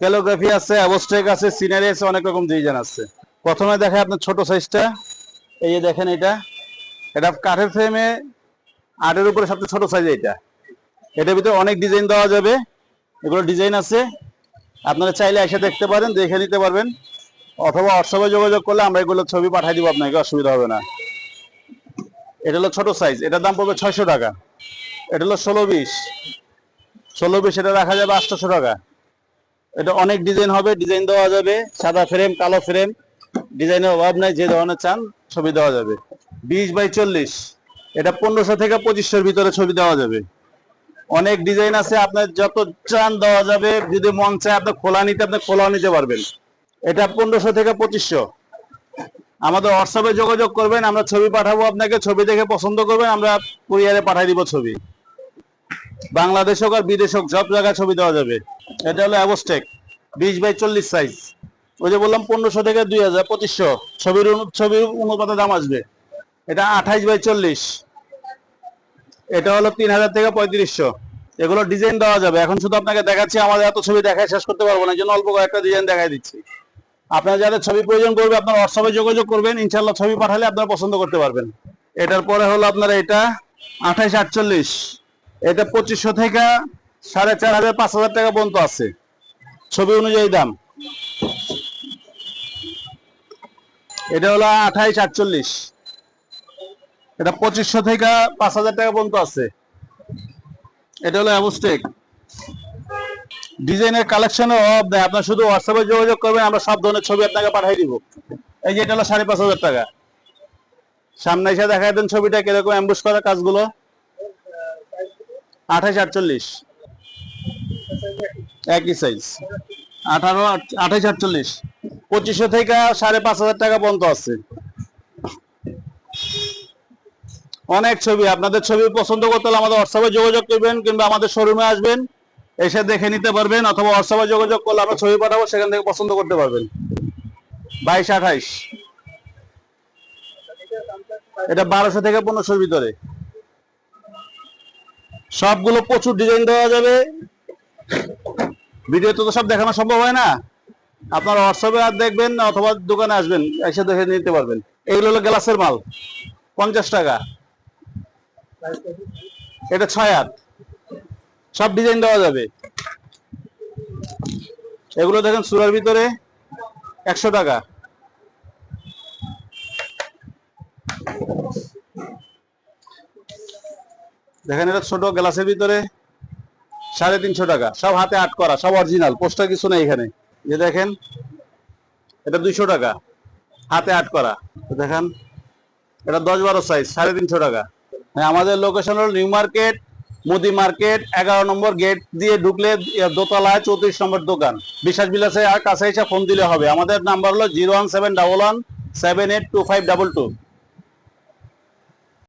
Calligraphy আছে, অ্যাবস্ট্রেক আছে, scenery আছে, অনেক রকম ডিজাইন আছে। প্রথমে দেখায় আপনার ছোট সাইজটা। এই যে দেখেন এটা। এটা কাঠের ফ্রেমে আটের উপরে সবচেয়ে ছোট সাইজ এটা। এটার ভিতরে অনেক ডিজাইন দেওয়া যাবে। এগুলো ডিজাইন আছে। আপনারা চাইলে এসে দেখতে পারেন, দেখে নিতে পারবেন। অথবা হোয়াটসঅ্যাপে যোগাযোগ করলে আমরা এগুলো ছবি পাঠিয়ে দিব, আপনাকে অসুবিধা হবে না। এটা হলো ছোট সাইজ এটার দাম পড়বে ছয়শো টাকা। এটা হলো ষোলো বিশ ষোলো বিশ এটা রাখা যাবে আটশোশো টাকা। এটা অনেক ডিজাইন হবে ডিজাইন দেওয়া যাবে। সাদা ফ্রেম কালো ফ্রেম ডিজাইনের অভাব নাই, যে ধরনের চান ছবি দেওয়া যাবে। বিশ বাই চল্লিশ, এটা পনেরোশো থেকে পঁচিশশোর ভিতরে ছবি দেওয়া যাবে। অনেক ডিজাইন আছে, আপনার যত চান দেওয়া যাবে, যদি মন চায় আপনি খোলা নিতে, আপনি খোলাও নিতে পারবেন। এটা পনেরোশো থেকে পঁচিশশো। আমাদের হোয়াটসঅ্যাপে যোগাযোগ করবেন, আমরা ছবি পাঠাবো আপনাকে, ছবি দেখে পছন্দ করবেন, আমরা কুরিয়ারে পাঠাই দিব ছবি। বাংলাদেশ হোক আর বিদেশ হোক, সব জায়গায় ছবি দেওয়া যাবে। এটা হলো অ্যাবস্টেক, বিশ বাই চল্লিশ সাইজ ওই যে বললাম পনেরোশো থেকে দুই হাজার, পঁচিশশো। ছবির ছবির অনুপাতে দাম আসবে। এটা আঠাইশ বাই চল্লিশ। এটা হলো তিন হাজার থেকে পঁয়ত্রিশশো। এগুলো ডিজাইন দেওয়া যাবে। এখন শুধু আপনাকে দেখাচ্ছি, আমাদের এত ছবি দেখায় শেষ করতে পারব না জন্য অল্প কয়েকটা ডিজাইন দেখাই দিচ্ছি। আপনার যাদের ছবি প্রয়োজন করবে, আপনার হোয়াটসঅ্যাপে যোগাযোগ করবেন। ইনশাল্লাহ ছবি পাঠালে আপনারা পছন্দ করতে পারবেন। এটার পরে হলো আপনার এটা আঠাইশ আটচল্লিশ। এটা পঁচিশশো থেকে সাড়ে চার হাজার, পাঁচ হাজার টাকা পর্যন্ত আছে। ছবি অনুযায়ী দাম। এটা হলো আঠাইশ আটচল্লিশ। এটা পঁচিশশো থেকে পাঁচ হাজার টাকা পর্যন্ত আছে। এটা হলো অ্যাবস্টেক। ডিজাইনের কালেকশনের অভাব নেই আপনার শুধু হোয়াটসঅ্যাপে যোগাযোগ করবেন, আমরা সব ধরনের ছবি আপনাকে পাঠিয়ে দিব। এই যে এটা হলো সাড়ে পাঁচ হাজার টাকা। সামনে এসে দেখাই দেন ছবিটা কীরকম অ্যাম্বুস করা কাজগুলো। আঠাইশ আটচল্লিশ। একই সাইজ আঠারো, আঠাইশ, আটচল্লিশ। পঁচিশশো থেকে সাড়ে পাঁচ হাজার টাকা পর্যন্ত আছে। অনেক ছবি। আপনাদের ছবি পছন্দ করতে হলে আমাদের হোয়াটসঅ্যাপে যোগাযোগ করবেন কিংবা আমাদের শোরুমে আসবেন। এসে দেখে নিতে পারবেন অথবা হোয়াটসঅ্যাপে যোগাযোগ করলে আমরা ছবি পাঠাবো, সেখান থেকে পছন্দ করতে পারবেন। বাইশ, আঠাইশ। এটা বারোশো থেকে পনেরোশোর ভিতরে। সবগুলো প্রচুর ডিজাইন দেওয়া যাবে। ভিডিওতে তো সব দেখানো সম্ভব হয় না। আপনার হোয়াটসঅ্যাপে আর দেখবেন অথবা দোকানে আসবেন, এসে দেখে নিতে পারবেন। এগুলো হলো গ্লাসের মাল, পঞ্চাশ টাকা। এটা ছয় হাত। সব ডিজাইন দেওয়া যাবে। এগুলো দেখেন সুরার ভিতরে, একশো টাকা। দেখেন এটা ছোট গ্লাসের ভিতরে। সাড়ে তিনশো টাকা। সব হাতে আট করা, সব অরিজিনাল পোস্টার কিছু নেই এখানে। যে দেখেন, এটা দুইশো টাকা, হাতে আট করা। দেখেন, এটা দশ বারো সাইজ সাড়ে তিনশো টাকা। হ্যাঁ আমাদের লোকেশন হল নিউ মার্কেট মুদি মার্কেট এগারো নম্বর গেট দিয়ে ঢুকলে দোতলায় চৌত্রিশ নম্বর দোকান। বিশ্বাস বিলাসে আর কাছে এসে ফোন দিলে হবে। আমাদের নাম্বার হলো zero one seven double one seven eight two five double two